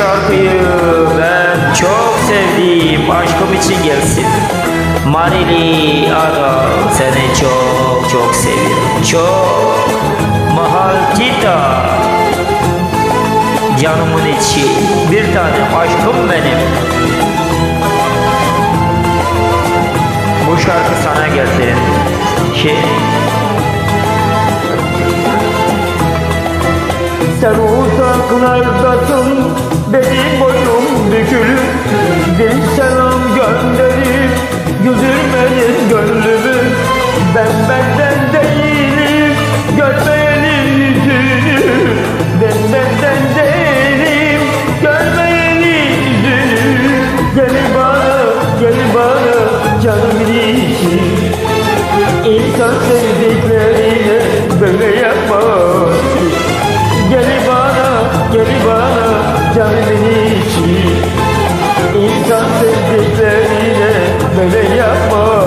şarkıyı ben çok sevdiğim aşkım için gelsin. Marili Ada seni çok çok seviyorum. Çok. Mahal. Canımın içi. Bir tanem aşkım benim. Bu şarkı sana gelsin. Şey, Sen uzaklardasın benim boynum bükülür. Bir selam gönderip güldürmenin gönlümü. Ben benden değilim görmeyenin yüzünü. Ben benden değilim görmeyenin yüzünü. Gel bana gel bana canım için. İnsan sevdiklerine canımın içi İnsan sevdiklerine böyle yapmaz.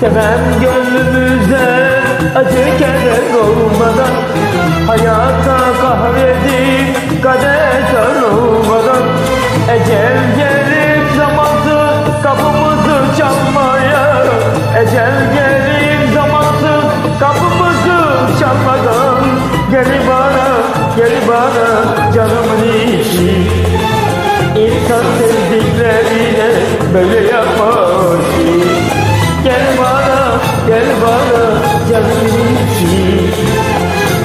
Seven gönlümüze acı keder olmadan Hayata kahredip kader sarılmadan Ecel gelir zamansız kapımızı çalmaya. Ecel gelir zamansız kapımızı çalmadan. Gel bana, gel bana canımın içi İnsan sevdiklerine böyle yapmaz ki. Gel bana, gel bana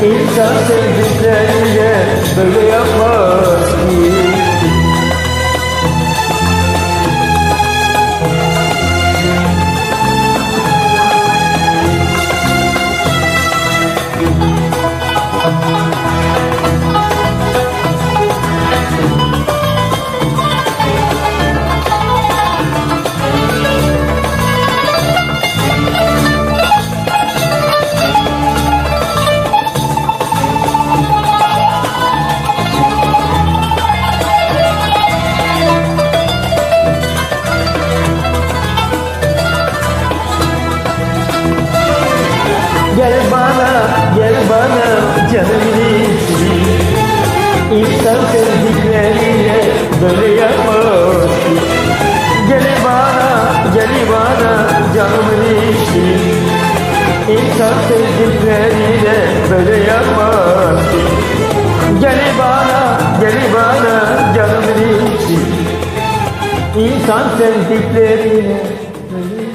İnsan sevdiklerine böyle yapmaz gel bana canımın içi İnsan sevdiklerine böyle yapmaz ki. Gel bana, gel bana canımın içi İnsan sevdiklerine böyle yapmaz ki. Gel bana, gel bana canımın içi İnsan sevdiklerine böyle